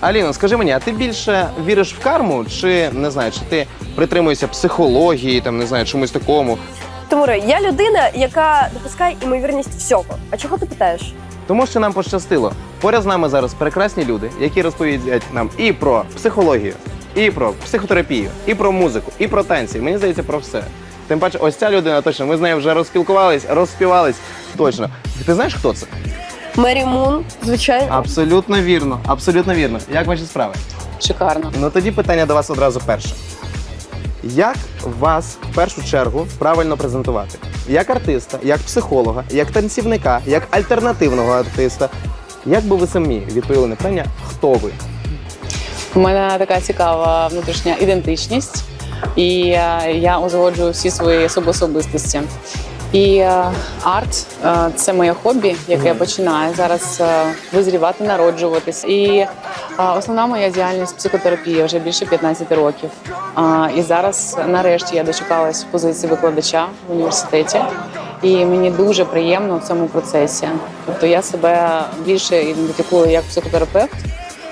Аліно, скажи мені, а ти більше віриш в карму, чи не знаю, чи ти притримуєшся психології, там не знаю, чомусь такому? Тимуре, я людина, яка допускає імовірність всього. А чого ти питаєш? Тому що нам пощастило. Поряд з нами зараз прекрасні люди, які розповідають нам і про психологію, і про психотерапію, і про музику, і про танці. Мені здається, про все. Тим паче, ось ця людина точно. Ми з нею вже розпілкувались, розспівались. Точно. Ти знаєш, хто це? Мері Мун, звичайно. Абсолютно вірно, абсолютно вірно. Як ваші справи? Шикарно. Ну тоді питання до вас одразу перше. Як вас в першу чергу правильно презентувати? Як артиста, як психолога, як танцівника, як альтернативного артиста? Як би ви самі відповіли на питання, хто ви? У мене така цікава внутрішня ідентичність, і е, я узгоджую всі свої особистості. І е, арт е, це моє хобі, яке починає зараз е, визрівати, народжуватись. І основна моя діяльність психотерапія вже більше 15 років. І зараз, нарешті, я дочекалась позиції викладача в університеті, і мені дуже приємно в цьому процесі. Тобто я себе більше ідентифікую як психотерапевт.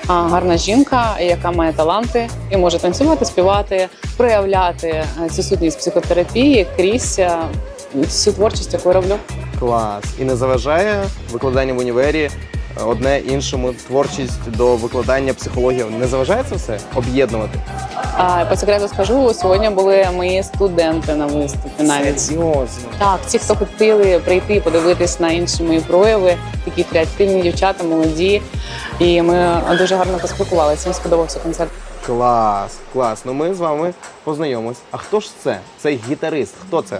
Гарна жінка, яка має таланти і може танцювати, співати, проявляти цю сутність психотерапії крізь всю творчість, яку я роблю. Клас. І не заважає викладання в універі е, одне іншому творчість до викладання психології. Не заважає це все об'єднувати? А по секрету скажу, сьогодні були мої студенти на виступі навіть. Серйозно. Так, ті, хто хотіли прийти подивитись на інші мої прояви, такі креативні дівчата, молоді. І ми дуже гарно поспілкувалися. Їм сподобався концерт. Клас, клас. Ну ми з вами познайомимось. А хто ж це? Цей гітарист. Хто це?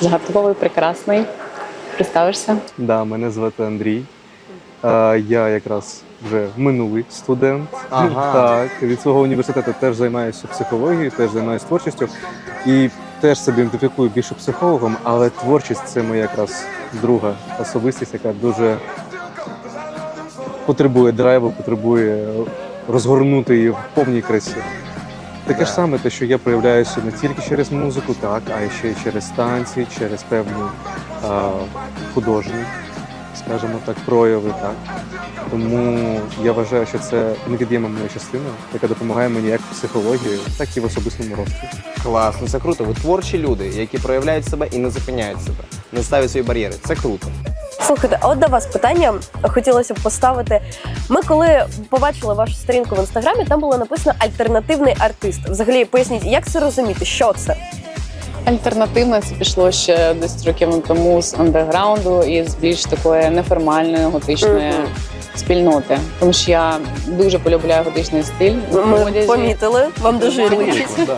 Загадковий, прекрасний. Представишся? Да, мене звати Андрій. Е, Я якраз вже минулий студент. Ага. Так, від свого університету теж займаюся психологією, теж займаюся творчістю і теж себе ідентифікую більше психологом, але творчість це моя якраз друга особистість, яка дуже потребує драйву, потребує розгорнути її в повній красі. Таке ж саме, те, що я проявляюся не тільки через музику, так, а ще й через танці, через певні а, художні, скажімо так, прояви. Так. Тому я вважаю, що це невід'ємна моя частина, яка допомагає мені як в психології, так і в особистому рості. Клас, ну це круто. Ви творчі люди, які проявляють себе і не зупиняють себе, не ставлять свої бар'єри. Це круто. Слухайте, а от до вас питання хотілося б поставити. Ми коли побачили вашу сторінку в інстаграмі, там було написано альтернативний артист. Взагалі, поясніть, як це розуміти? Що це? Альтернативне це пішло ще 10 років тому з андерграунду і з більш такої неформальної готичної Мгм. спільноти. Тому що я дуже полюбляю готичний стиль в Ми одязі. помітили, вам дуже Прикольно. Да.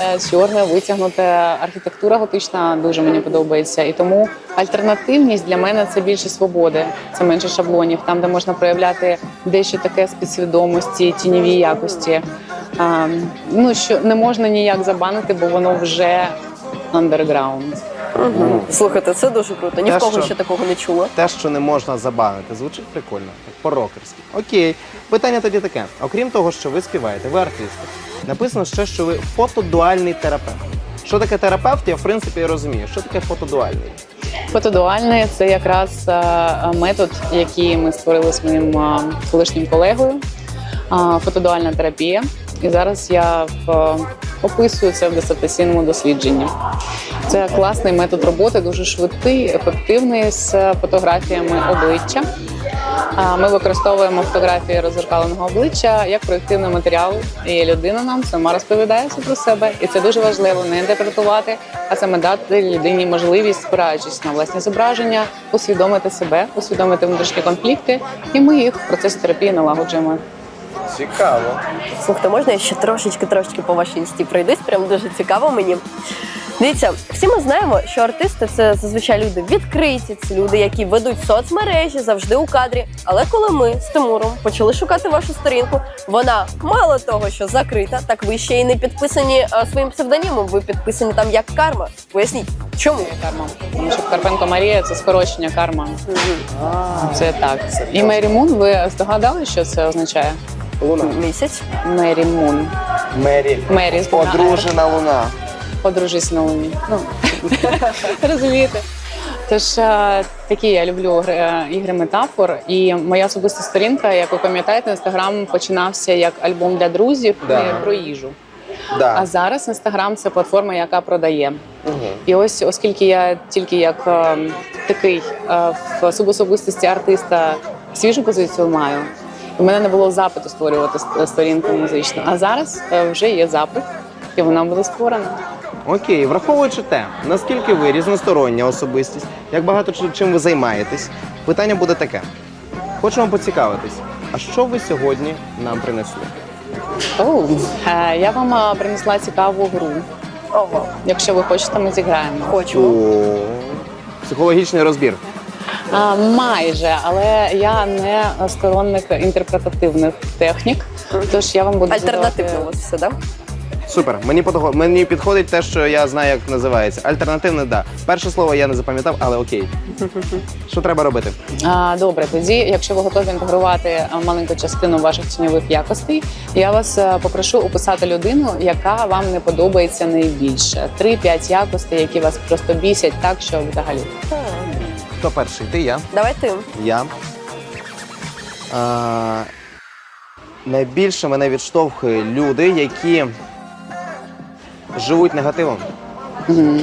Е, Чорне, витягнута архітектура готична дуже мені подобається. І тому альтернативність для мене це більше свободи, це менше шаблонів, там, де можна проявляти дещо таке з підсвідомості, тіньові якості. Ну що не можна ніяк забанити, бо воно вже андерграунд. Мгм. Слухайте, це дуже круто. Ні Те, в кого що- ще такого не чула. Те, що не можна забанити, звучить прикольно, так по-рокерськи. Окей. Питання тоді таке: окрім того, що ви співаєте, ви артисти. Написано ще, що ви фотодуальний терапевт. Що таке терапевт, я в принципі розумію. Що таке фотодуальний? Фотодуальний це якраз е, метод, який ми створили з моїм е, колишнім колегою. Е, Фотодуальна терапія. І зараз я в, е, описую це в дисертаційному дослідженні. Це класний метод роботи, дуже швидкий, ефективний з фотографіями обличчя. Ми використовуємо фотографії роззеркаленого обличчя як проєктивний матеріал. І людина нам сама розповідає про себе. І це дуже важливо не інтерпретувати, а саме дати людині можливість, спираючись на власні зображення, усвідомити себе, усвідомити внутрішні конфлікти, і ми їх в процесі терапії налагоджуємо. Цікаво. Слухайте, можна я ще трошечки трошечки по вашій інсті пройдусь? Прям дуже цікаво мені. Дивіться, всі ми знаємо, що артисти це зазвичай люди відкриті, це люди, які ведуть соцмережі, завжди у кадрі. Але коли ми з Тимуром почали шукати вашу сторінку, вона мало того, що закрита, так ви ще й не підписані а, своїм псевдонімом. Ви підписані там як карма. Поясніть, чому? Карма. Тому що Карпенко Марія це скорочення карма. Це так. І Мері Мун, ви здогадали, що це означає? Луна. Місяць. Мері Мун. Мері. Мері з Одружена луна. Подружись на луні. Ну розумієте. Тож е, такі я люблю е, ігри метафор. І моя особиста сторінка, як ви пам'ятаєте, інстаграм починався як альбом для друзів Да. про їжу. Да. А зараз інстаграм це платформа, яка продає. І ось, оскільки я тільки як е, такий е, в особистості артиста свіжу позицію маю, у мене не було запиту створювати сторінку музичну. А зараз е, вже є запит, і вона буде створена. Окей, враховуючи те, наскільки ви різностороння особистість, як багато чим ви займаєтесь, питання буде таке. Хочемо поцікавитись, а що ви сьогодні нам принесли? Оу, е, я вам е, принесла цікаву гру. Ого, Якщо ви хочете, ми зіграємо. хочемо. О, психологічний розбір. А, майже, але я не сторонник інтерпретативних технік. Тож я вам буду Альтернативно у вас все, да? Супер. Мені подого- мені підходить те, що я знаю, як називається. Альтернативне, да. Перше слово я не запам'ятав, але окей. Що треба робити? А, добре, тоді, якщо ви готові інтегрувати маленьку частину ваших тіньових якостей, я вас е, попрошу описати людину, яка вам не подобається найбільше. Три-п'ять якостей, які вас просто бісять, так що взагалі. Хто перший? Ти я. Давай ти. Я. А, найбільше мене відштовхує люди, які живуть негативом.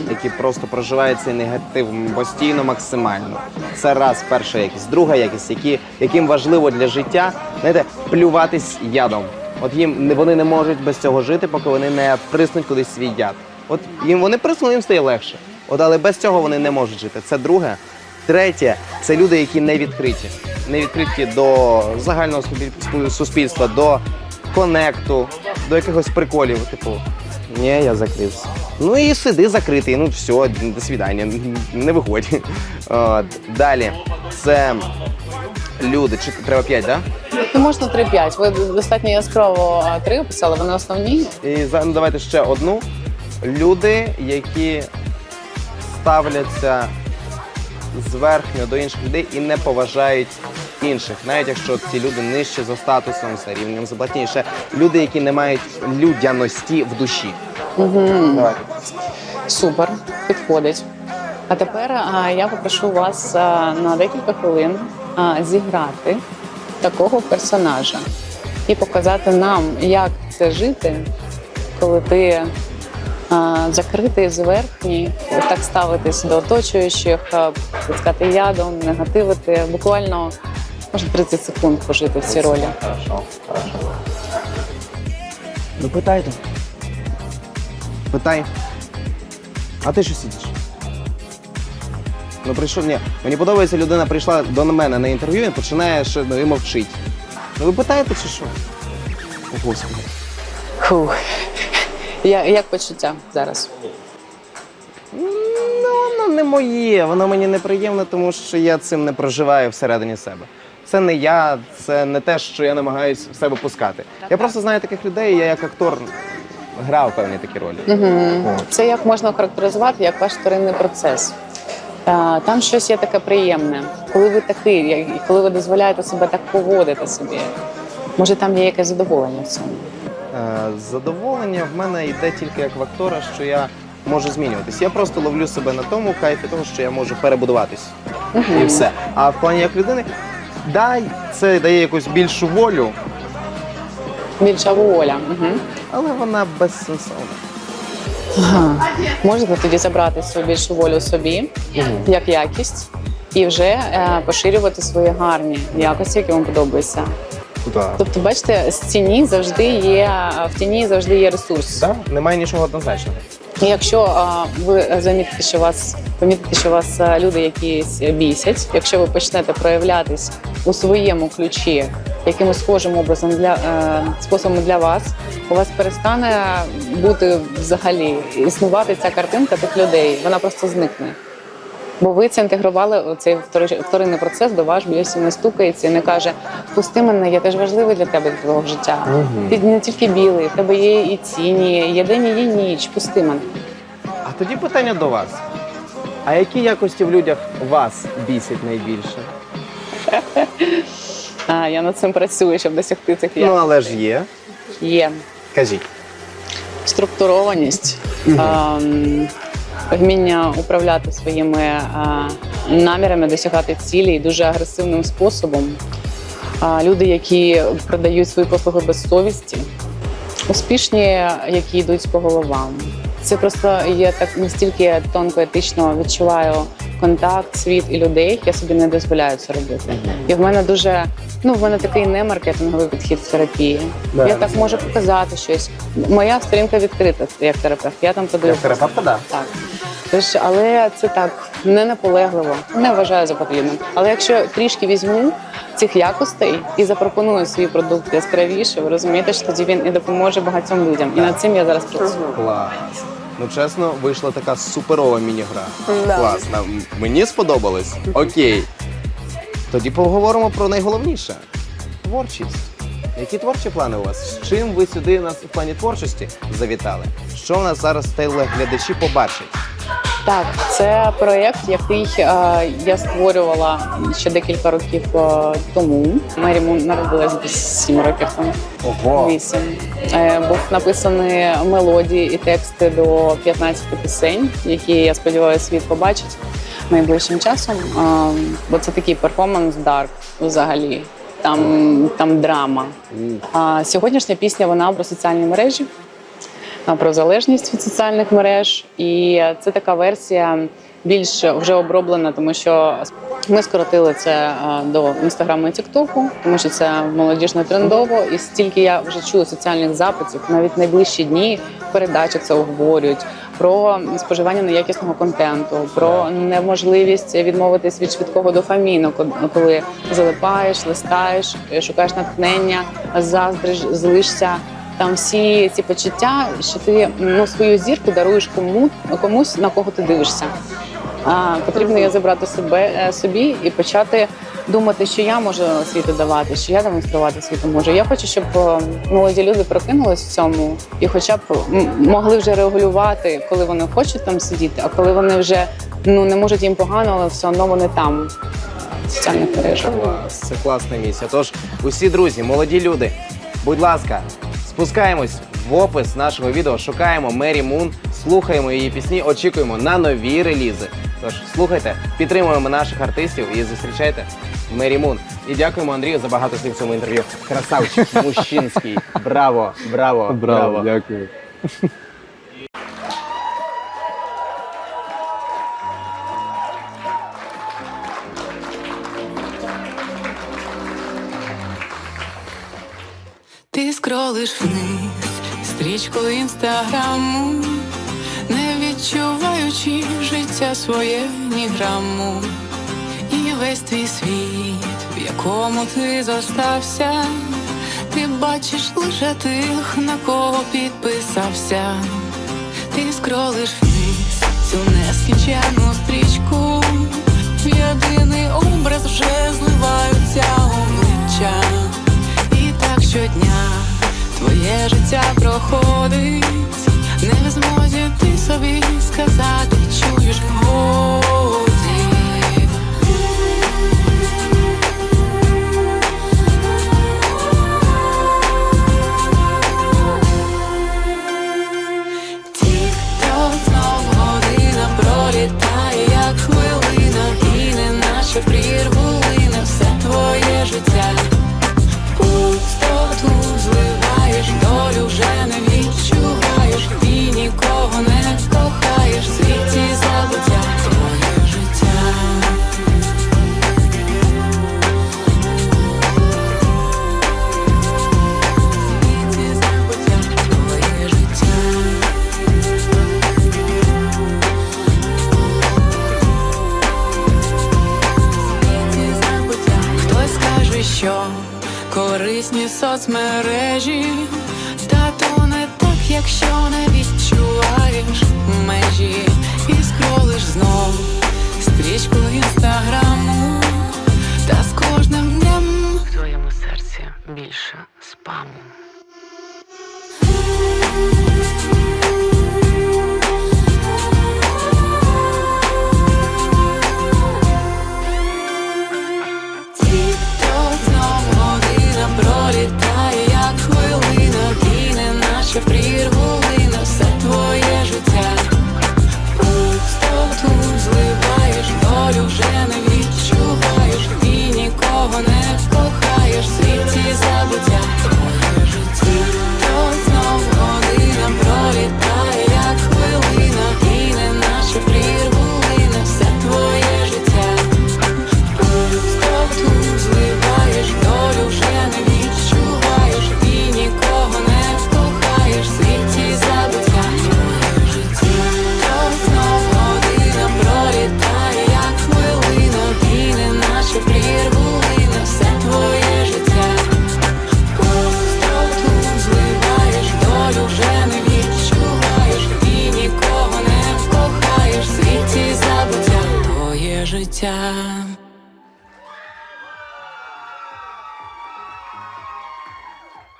Які просто проживають цей негатив постійно максимально. Це раз перша якість. Друга якість, які, яким важливо для життя, знаєте, плюватись ядом. От їм вони не можуть без цього жити, поки вони не приснуть кудись свій яд. От їм вони приснули, їм стає легше. От але без цього вони не можуть жити. Це друге. Третє це люди, які не відкриті. Не відкриті до загального суспільства, до конекту, до якихось приколів. Типу, ні, я закрився. Ну і сиди закритий. Ну все, до свидання, не виходь. От. Далі це люди. Чи треба п'ять, так? Ну, можна 3-5. Ви достатньо яскраво три описали, вони основні. І ну, давайте ще одну. Люди, які ставляться зверхньо до інших людей і не поважають інших, навіть якщо ці люди нижче за статусом, за рівнем заплатні. Ще люди, які не мають людяності в душі. Давайте. Супер, підходить. А тепер а, я попрошу вас а, на декілька хвилин а, зіграти такого персонажа і показати нам, як це жити, коли ти а, закритий зверхній, так ставитись до оточуючих, пускати ядом, негативити. Буквально може 30 секунд пожити в цій ролі. Ну питайте. Питай. А ти що сидиш? Ну прийшов. Ні, мені подобається, людина прийшла до мене на інтерв'ю і починає ще ну, і мовчить. Ну ви питаєте чи що? О, Господи. Фух. Я, як почуття зараз? Ну, воно не моє, воно мені неприємне, тому що я цим не проживаю всередині себе. Це не я, це не те, що я намагаюся в себе пускати. Я просто знаю таких людей, я як актор грав певні такі ролі. О. Це як можна охарактеризувати як ваш вторинний процес. Е, Там щось є таке приємне, коли ви такий, коли ви дозволяєте себе так поводити собі. Може, там є якесь задоволення в цьому. Е, Задоволення в мене йде тільки як в актора, що я можу змінюватись. Я просто ловлю себе на тому кайфі того, що я можу перебудуватись. І все. А в плані як людини, дай це дає якусь більшу волю, Більша воля. Угу. але вона безсенсовна. Можете тоді забрати свою більшу волю собі як якість і вже е, поширювати свої гарні якості, які вам подобаються. Тобто, бачите, з тіні завжди є в тіні завжди є ресурс. Так? Немає нічого однозначного. І якщо а, ви замітите, що вас помітите, що вас люди якісь бісять, якщо ви почнете проявлятись у своєму ключі якимось схожим образом для способом для вас, у вас перестане бути взагалі існувати ця картинка тих людей. Вона просто зникне. Бо ви це інтегрували цей вторинний процес до вас більше не стукається і не каже: пусти мене, я теж важливий для тебе для твого життя. Ти не тільки білий, в тебе є і тіні, є день, і є ніч. Пусти мене. А тоді питання до вас. А які якості в людях вас бісять найбільше? А, я над цим працюю, щоб досягти цих Ну, але ж є. Є Кажіть. структурованість, ем, вміння управляти своїми е, намірами, досягати цілей дуже агресивним способом. Люди, які продають свої послуги без совісті, успішні, які йдуть по головам. Це просто є так настільки тонко етично відчуваю контакт, світ і людей. Я собі не дозволяю це робити. І в мене дуже ну в мене такий не маркетинговий підхід в терапії. Да. Я так можу показати щось. Моя сторінка відкрита як терапевт. Я там подаю. Як терапевтка, да. Так. Тож, але це так не наполегливо, не вважаю за потрібним. Але якщо трішки візьму цих якостей і запропоную свій продукт яскравіше, ви розумієте, що тоді він і допоможе багатьом людям. І над цим я зараз працюю. Клас. Ну чесно, вийшла така суперова міні-гра. Да. Класна. Мені сподобалось. Окей. Тоді поговоримо про найголовніше творчість. Які творчі плани у вас? З чим ви сюди нас в плані творчості завітали? Що в нас зараз телеглядачі побачать? Так, це проєкт, який е, я створювала ще декілька років е, тому. Мері Мун народилась десь 7 років тому. Ого! Вісім. Е, Був написані мелодії і тексти до 15 пісень, які я сподіваюся світ побачить найближчим часом. Бо це такий перформанс дарк взагалі. Там, там драма. А сьогоднішня пісня вона про соціальні мережі, про залежність від соціальних мереж. І це така версія більш вже оброблена, тому що ми скоротили це до інстаграму і тіктоку, тому що це молодіжно трендово. І стільки я вже чую соціальних запитів, навіть найближчі дні в передачах це обговорюють. Про споживання неякісного контенту, про неможливість відмовитись від швидкого дофаміну, ко- коли залипаєш, листаєш, шукаєш натхнення, заздриш, злишся. Там всі ці почуття, що ти ну свою зірку даруєш кому комусь на кого ти дивишся. А, потрібно є забрати себе е, собі і почати думати, що я можу світу давати, що я демонструвати світу можу. Я хочу, щоб е, молоді люди прокинулись в цьому і, хоча б могли вже регулювати, коли вони хочуть там сидіти, а коли вони вже ну не можуть їм погано, але все одно вони там соціальних мережах. Клас, це класна місія. Тож, усі друзі, молоді люди, будь ласка, спускаємось в опис нашого відео, шукаємо Мері Мун, слухаємо її пісні, очікуємо на нові релізи. Тож слухайте, підтримуємо наших артистів і зустрічайте Мері Мун. І дякуємо Андрію за багато слів в цьому інтерв'ю. Красавчик, мужчинський. Браво, браво, Браво, дякую. Скролиш вниз стрічку інстаграму, не відчуваючи життя своє ні граму. І весь твій світ, в якому ти зостався, ти бачиш лише тих, на кого підписався. Ти скролиш вниз цю нескінченну стрічку, єдиний образ вже зливаються обличчя. Щодня життя проходить, не в змозі ти собі сказати, чуєш годі. Соцмережі, та то не так, якщо не відчуваєш межі. І скролиш знов